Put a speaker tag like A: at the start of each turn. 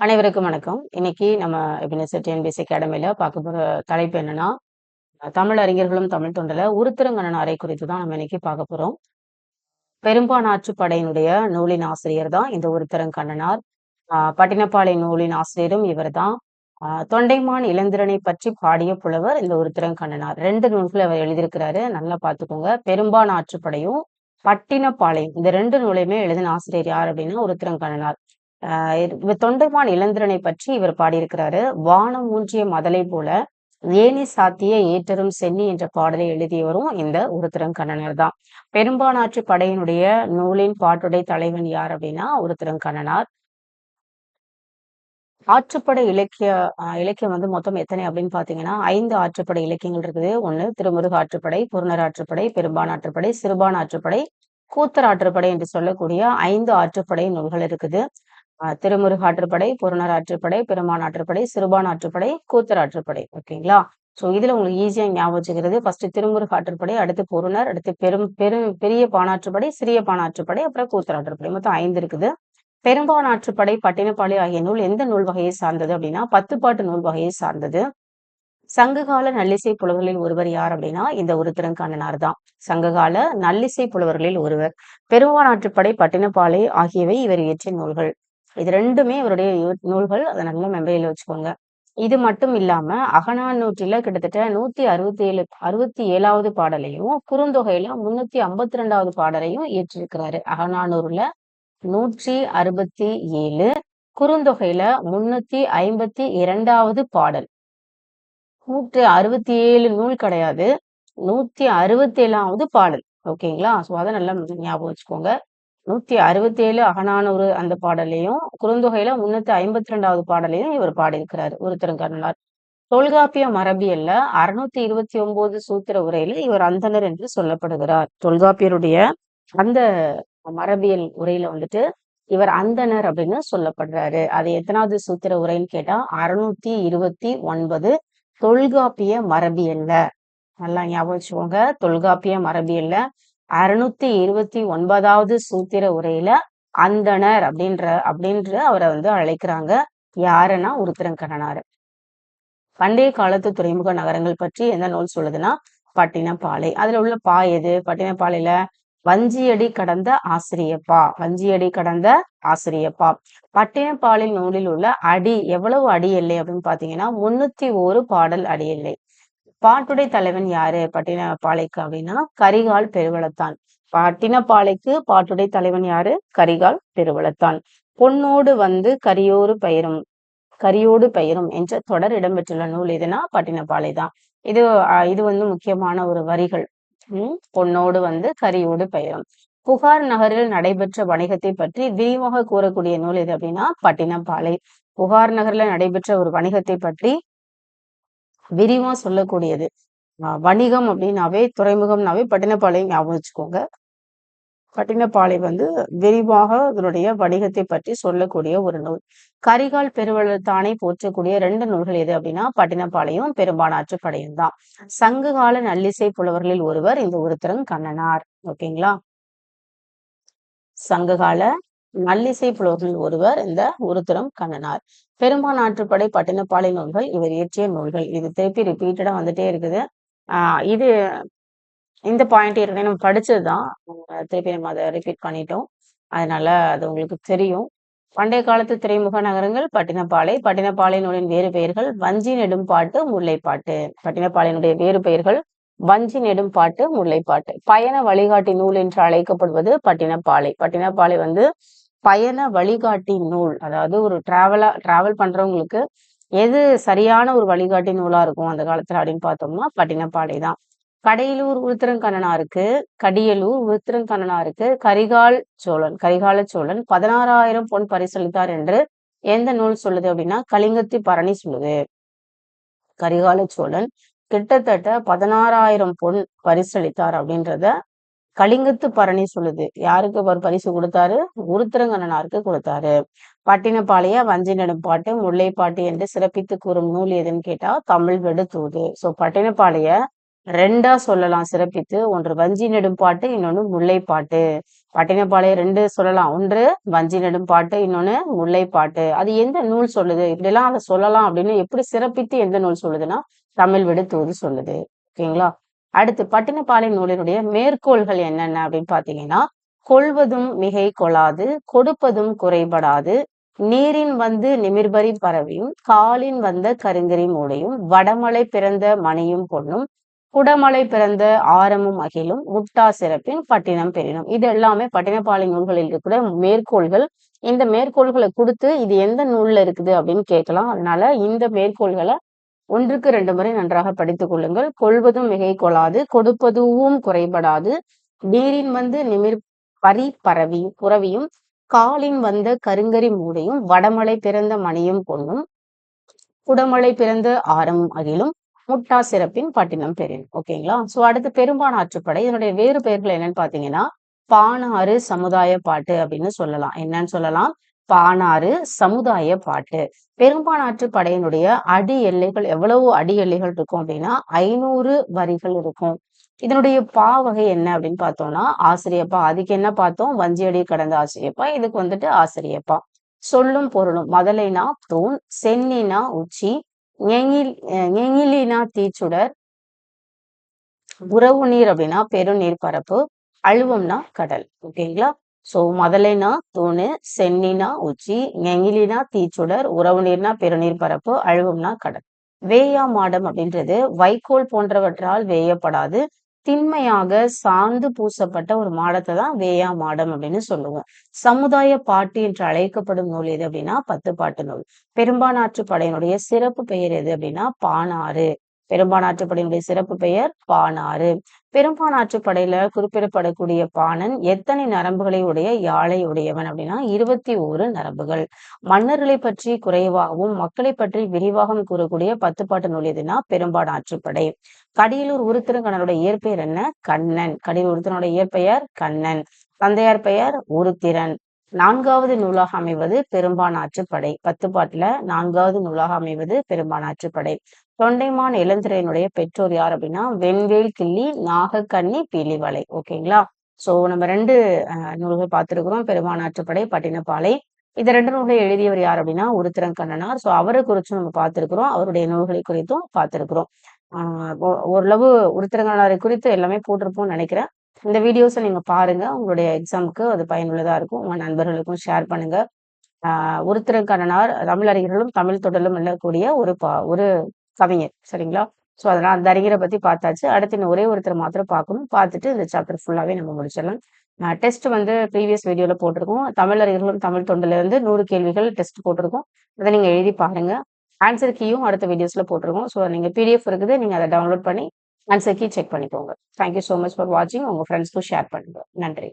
A: அனைவருக்கும் வணக்கம். இன்னைக்கு நம்ம எபினசர் டிஎன்பிஎஸ்சி அகாடமியில பார்க்க போற தலைப்பு என்னன்னா தமிழ் அறிஞர்களும் தமிழ் தொண்டல உருத்திரங்கண்ணன் அறை குறித்து தான் நம்ம இன்னைக்கு பார்க்க போறோம். பெரும்பானாற்று படையினுடைய நூலின் ஆசிரியர் தான் இந்த உருத்திரங்கண்ணனார். ஆஹ் பட்டினப்பாளை நூலின் ஆசிரியரும் இவர் தான். தொண்டைமான் இளந்திரனை பற்றி பாடிய புலவர் இந்த உருத்திரங்கண்ணனார். ரெண்டு நூல்கள் அவர் எழுதியிருக்கிறாரு. நல்லா பார்த்துக்கோங்க. பெரும்பான் ஆற்றுப்படையும் பட்டினப்பாளையம் இந்த ரெண்டு நூலையுமே எழுதின ஆசிரியர் யார் அப்படின்னா உருத்திரங்கண்ணனார். தொண்டைமான் இளந்திரனை பற்றி இவர் பாடியிருக்கிறாரு. வானம் ஊன்றிய மதலை போல ஏனி சாத்திய ஏற்றரும் சென்னி என்ற பாடலை எழுதியவரும் இந்த உருத்திரங்கண்ணனர் தான். பெரும்பானாற்று படையினுடைய நூலின் பாட்டுடை தலைவன் யார் அப்படின்னா உருத்திரங்கண்ணனார் ஆற்றுப்படை இலக்கிய இலக்கியம் வந்து மொத்தம் எத்தனை அப்படின்னு பாத்தீங்கன்னா ஐந்து ஆற்றுப்படை இலக்கியங்கள் இருக்குது. ஒண்ணு திருமுருக ஆற்றுப்படை புறநர் ஆற்றுப்படை பெரும்பான் ஆற்றுப்படை சிறுபான் ஆற்றுப்படை கூத்தர் ஆற்றுப்படை என்று சொல்லக்கூடிய ஐந்து ஆற்றுப்படை நூல்கள் இருக்குது. திருமுருக ஆற்றுப்படை புறநர் ஆற்றுப்படை பெருமான் ஆற்றுப்படை சிறுபான் ஆற்றுப்படை கூத்தர் ஆற்றுப்படை. ஓகேங்களா? சோ இதுல உங்களுக்கு ஈஸியா ஞாபகம் வச்சுக்கிறது. ஃபர்ஸ்ட் திருமுருக ஆற்றுப்படை அடுத்து பொருணர் அடுத்து பெரும் பெரும் பெரிய பானாற்றுப்படை சிறிய பானாற்றுப்படை அப்புறம் கூத்தர் ஆற்றுப்படை. மொத்தம் ஐந்து இருக்குது. பெரும்பான் ஆற்றுப்படை பட்டினப்பாளி ஆகிய நூல் எந்த நூல் வகையை சார்ந்தது அப்படின்னா பத்துப்பாட்டு நூல் வகையை சார்ந்தது. சங்ககால நல்லிசை புலவர்களில் ஒருவர் யார் அப்படின்னா இந்த உருத்திரங்கானனார் தான். சங்ககால நல்லிசை புலவர்களில் ஒருவர். பெரும்பான் ஆற்றுப்படை பட்டினப்பாலை ஆகியவை இவர் இயற்றிய நூல்கள். இது ரெண்டுமே இவருடைய நூல்கள். அதை நல்லா மெமரியில வச்சுக்கோங்க. இது மட்டும் இல்லாம அகநானூற்றில கிட்டத்தட்ட நூத்தி அறுபத்தி ஏழு அறுபத்தி ஏழாவது பாடலையும் குறுந்தொகையில முன்னூத்தி ஐம்பத்தி ரெண்டாவது பாடலையும் இயற்றிருக்கிறாரு. அகநானூறுல நூற்றி அறுபத்தி ஏழு குறுந்தொகையில முன்னூத்தி ஐம்பத்தி இரண்டாவது பாடல். நூற்றி அறுபத்தி ஏழு நூல் கிடையாது. நூத்தி அறுபத்தி ஏழாவது பாடல். ஓகேங்களா? ஸோ அதை நல்லா ஞாபகம் வச்சுக்கோங்க. நூத்தி அறுபத்தி ஏழு அகனானூறு அந்த பாடலையும் குறுந்தொகையில முன்னூத்தி ஐம்பத்தி ரெண்டாவது பாடலையும் இவர் பாடியிருக்கிறார் ஒருத்தருங்கருணார் தொல்காப்பிய மரபியல்ல அறுநூத்தி இருபத்தி ஒன்பது சூத்திர உரையில இவர் அந்தனர் என்று சொல்லப்படுகிறார். தொல்காப்பியருடைய அந்த மரபியல் உரையில வந்துட்டு இவர் அந்தனர் அப்படின்னு சொல்லப்படுறாரு. அது எத்தனாவது சூத்திர உரைன்னு கேட்டா அறுநூத்தி இருபத்தி ஒன்பது தொல்காப்பிய மரபியல்ல நல்லா ஞாபகம் வச்சுக்கோங்க தொல்காப்பிய மரபியல்ல அறுநூத்தி இருபத்தி ஒன்பதாவது சூத்திர உரையில அந்தனர் அப்படின்ற அப்படின்ற அவரை வந்து அழைக்கிறாங்க. யாருன்னா உருத்திரங்கண்ணனாரு. பண்டைய காலத்து துறைமுக நகரங்கள் பற்றி எந்த நூல் சொல்லுதுன்னா பட்டினப்பாலை. அதுல உள்ள பா எது? பட்டினப்பாலையில வஞ்சியடி கடந்த ஆசிரியப்பா. வஞ்சியடி கடந்த ஆசிரியப்பா. பட்டினப்பாலை நூலில் உள்ள அடி எவ்வளவு அடி எல்லை அப்படின்னு பாத்தீங்கன்னா முன்னூத்தி ஒரு பாடல் அடி எல்லை. பாட்டுடை தலைவன் யாரு? பட்டினப்பாளைக்கு அப்படின்னா கரிகால் பெருவளத்தான். பட்டினப்பாளைக்கு பாட்டுடை தலைவன் யாரு? கரிகால் பெருவளத்தான். பொன்னோடு வந்து கரியோடு பயிரும் கரியோடு பயிரும் என்ற தொடர் இடம்பெற்றுள்ள நூல் எதுனா பட்டினப்பாலை தான். இது இது வந்து முக்கியமான ஒரு வரிகள். உம் பொன்னோடு வந்து கரியோடு பயிரும். புகார் நகரில் நடைபெற்ற வணிகத்தை பற்றி விரிவாக கூறக்கூடிய நூல் எது அப்படின்னா பட்டினப்பாலை புகார் நகர்ல நடைபெற்ற ஒரு வணிகத்தை பற்றி விரிவா சொல்லக்கூடியது. வணிகம் அப்படின்னாவே துறைமுகம்னாவே பட்டினப்பாலை ஞாபகம் வச்சுக்கோங்க. பட்டினப்பாளை வந்து விரிவாக அதனுடைய வணிகத்தை பற்றி சொல்லக்கூடிய ஒரு நூல். கரிகால் பெருவளத்தானை போற்றக்கூடிய ரெண்டு நூல்கள் எது அப்படின்னா பட்டினப்பாளையும் பெரும்பானாற்று படையும் தான். சங்ககால நல்லிசை புலவர்களில் ஒருவர் இந்த ஒருத்தரும் கண்ணனார். ஓகேங்களா? சங்ககால நல்லிசை புலவர்கள் ஒருவர் இந்த உருத்திரம் கண்ணனார். பெரும்பான் ஆற்றுப்படை பட்டினப்பாலை நூல்கள் இவர் இயற்றிய நூல்கள். இது திருப்பி ரிப்பீட்டடா வந்துட்டே இருக்குது. ஆஹ் இது இந்த பாயிண்ட் ஏற்கனவே நம்ம படிச்சதுதான். திருப்பி நம்ம அதை ரிப்பீட் பண்ணிட்டோம். அதனால அது உங்களுக்கு தெரியும். பண்டைய காலத்து துறைமுக நகரங்கள் பட்டினப்பாலை பட்டினப்பாலை நூலின் வேறு பெயர்கள் வஞ்சி நெடும்பாட்டு முல்லைப்பாட்டு. பட்டினப்பாளையினுடைய வேறு பெயர்கள் வஞ்சி நெடும்பாட்டு முல்லைப்பாட்டு. பயண வழிகாட்டி நூல் என்று அழைக்கப்படுவது பட்டினப்பாலை. பட்டினப்பாலை வந்து பயண வழிகாட்டி நூல். அதாவது ஒரு டிராவலா டிராவல் பண்றவங்களுக்கு எது சரியான ஒரு வழிகாட்டி நூலா இருக்கும் அந்த காலத்துல அப்படின்னு பார்த்தோம்னா பட்டினப்பாடை தான். கடையலூர் உருத்திரங்கண்ணனாருக்கு கடியலூர் உருத்திரங்கண்ணனாருக்கு கரிகால் சோழன் கரிகால சோழன் பதினாறாயிரம் பொன் பரிசளித்தார் என்று எந்த நூல் சொல்லுது அப்படின்னா கலிங்கத்தி பரணி சொல்லுது. கரிகால சோழன் கிட்டத்தட்ட பதினாறாயிரம் பொன் பரிசளித்தார் அப்படின்றத கலிங்கத்து பரணி சொல்லுது. யாருக்கு அவர் பரிசு கொடுத்தாரு? உருத்திரங்கண்ணனாருக்கு கொடுத்தாரு. பட்டினப்பாளைய வஞ்சி நெடும்பாட்டு முல்லைப்பாட்டு என்று சிறப்பித்து கூறும் நூல் எதுன்னு கேட்டா தமிழ் வெடுத்தூது சோ பட்டினப்பாளைய ரெண்டா சொல்லலாம் சிறப்பித்து. ஒன்று வஞ்சி நெடும் பாட்டு இன்னொன்னு முல்லைப்பாட்டு. பட்டினப்பாளைய ரெண்டு சொல்லலாம். ஒன்று வஞ்சி நெடும் பாட்டு இன்னொன்னு முல்லைப்பாட்டு. அது எந்த நூல் சொல்லுது? இப்படிலாம் அதை சொல்லலாம் அப்படின்னு எப்படி சிறப்பித்து எந்த நூல் சொல்லுதுன்னா தமிழ் வெடுத்தூது சொல்லுது. ஓகேங்களா? அடுத்து பட்டினப்பாளைய நூலினுடைய மேற்கோள்கள் என்னென்ன அப்படின்னு பாத்தீங்கன்னா கொள்வதும் மிகை கொள்ளாது கொடுப்பதும் குறைபடாது நீரின் வந்து நிமிர்பரி பரவியும் காலின் வந்த கருங்கிரி மூடையும் வடமலை பிறந்த மணியும் பொண்ணும் குடமலை பிறந்த ஆரமும் அகிலும் முட்டா சிறப்பின் பட்டினம் பெறினும். இது எல்லாமே பட்டினப்பாளை நூல்களில் இருக்கிற மேற்கோள்கள். இந்த மேற்கோள்களை கொடுத்து இது எந்த நூல்ல இருக்குது அப்படின்னு கேட்கலாம். அதனால இந்த மேற்கோள்களை ஒன்றுக்கு ரெண்டு முறை நன்றாக படித்துக் கொள்ளுங்கள். கொள்வதும் மிகை கொள்ளாது கொடுப்பதுவும் குறைபடாது. நீரின் வந்து நிமிர் பரி பரவி புறவியும் காலின் வந்த கருங்கரி மூடையும் வடமலை பிறந்த மணியும் பொண்ணும் குடமலை பிறந்த ஆரமும் அகிலும் முட்டா சிறப்பின் பட்டினம் பெறின். ஓகேங்களா சோ அடுத்து பெரும்பான் ஆற்றுப்படை. இதனுடைய வேறு பெயர்கள் என்னன்னு பாத்தீங்கன்னா பானாறு சமுதாய பாட்டு அப்படின்னு சொல்லலாம். என்னன்னு சொல்லலாம்? பானாறு சமுதாய பாட்டு. பெரும்பானாற்று படையினுடைய அடி எல்லைகள் எவ்வளவு அடி எல்லைகள் இருக்கும் அப்படின்னா ஐநூறு வரிகள் இருக்கும். இதனுடைய பா வகை என்ன அப்படின்னு பார்த்தோம்னா ஆசிரியப்பா. அதுக்கு என்ன பார்த்தோம்? வஞ்சியடி கடந்த ஆசிரியப்பா. இதுக்கு வந்துட்டு ஆசிரியப்பா. சொல்லும் பொருளும் மதலைனா தூண் சென்னினா உச்சி நெங்கிலினா தீச்சுடர் உறவு நீர் அப்படின்னா பெருநீர் பரப்பு அழுவம்னா கடல். ஓகேங்களா? சோ முதலைனா தூணு சென்னினா உச்சி நெங்கிலினா தீச்சுடர் உறவு நீர்னா பெருநீர் பரப்பு அழுவம்னா கடல். வேயா மாடம் அப்படின்றது வைக்கோல் போன்றவற்றால் வேயப்படாது. திண்மையாக சார்ந்து பூசப்பட்ட ஒரு மாடத்தை தான் வேயா மாடம் அப்படின்னு சொல்லுவோம். சமுதாய பாட்டு என்று அழைக்கப்படும் நூல் எது அப்படின்னா பத்து பாட்டு நூல். பெரும்பானாற்று படையினுடைய சிறப்பு பெயர் எது அப்படின்னா பானாறு. பெரும்பானாற்றுப்படையினுடைய சிறப்பு பெயர் பானாறு. பெரும்பானாற்றுப்படையில குறிப்பிடப்படக்கூடிய பாணன் எத்தனை நரம்புகளை உடைய யாழை உடையவன் அப்படின்னா இருபத்தி ஓரு நரம்புகள். மன்னர்களை பற்றி குறைவாகவும் மக்களை பற்றி விரிவாகவும் கூறக்கூடிய பத்து பாட்டு நூல் எதுனா பெரும்பானாற்றுப்படை கடியலூர் உருத்திரங்கண்ணனுடைய இயற்பெயர் என்ன? கண்ணன். கடியலூர் உருத்திரனுடைய இயற்பெயர் கண்ணன். தந்தையார் பெயர் உருத்திரன். நான்காவது நூலாக அமைவது பெரும்பானாற்றுப்படை பத்து பாட்டுல நான்காவது நூலாக அமைவது பெரும்பானாற்றுப்படை தொண்டைமான் இளந்திரையனுடைய பெற்றோர் யார் அப்படின்னா வெண்வேல் கிள்ளி நாகக்கண்ணி பீலிவலை. ஓகேங்களா சோ நம்ம ரெண்டு நூல்கள் பார்த்திருக்கிறோம். பெருமானாற்றுப்படை பட்டினப்பாலை. இந்த ரெண்டு நூல்களை எழுதியவர் யார் அப்படின்னா உருத்திரங்கண்ணனார். சோ அவரை குறிச்சும் நம்ம பார்த்திருக்கிறோம். அவருடைய நூல்களை குறித்தும் பார்த்திருக்கிறோம். ஆஹ் ஓரளவு உருத்திரங்கண்ணாரை குறித்து எல்லாமே போட்டிருப்போம்னு நினைக்கிறேன். இந்த வீடியோஸை நீங்க பாருங்க. உங்களுடைய எக்ஸாமுக்கு அது பயனுள்ளதா இருக்கும். உங்க நண்பர்களுக்கும் ஷேர் பண்ணுங்க. ஆஹ் உருத்திரங்கண்ணனார் தமிழ் அறிஞர்களும் தமிழ் தொடலும் எண்ணக்கூடிய ஒரு பா ஒரு கவிஞர் சரிங்களா? ஸோ அதனால் அந்த அறிஞரை பற்றி பார்த்தாச்சு. அடுத்து இன்னும் ஒரே ஒருத்தர் மாத்திரம் பார்க்கணும். பார்த்துட்டு இந்த சாப்டர் ஃபுல்லாகவே நம்ம முடிச்சிடலாம். டெஸ்ட் வந்து ப்ரீவியஸ் வீடியோவில் போட்டிருக்கோம். தமிழ் அறிஞர்களும் தமிழ் தொண்டிலிருந்து நூறு கேள்விகள் டெஸ்ட் போட்டிருக்கோம். அதை நீங்கள் எழுதி பாருங்கள் ஆன்சர் கீயும் அடுத்த வீடியோஸில் போட்டிருக்கோம். ஸோ நீங்கள் பிடிஎஃப் இருக்குது. நீங்கள் அதை டவுன்லோட் பண்ணி ஆன்சர் கீ செக் பண்ணிக்கோங்க. Thank you so much for வாட்சிங் உங்கள் ஃப்ரெண்ட்ஸ்க்கும் ஷேர் பண்ணுங்க. நன்றி.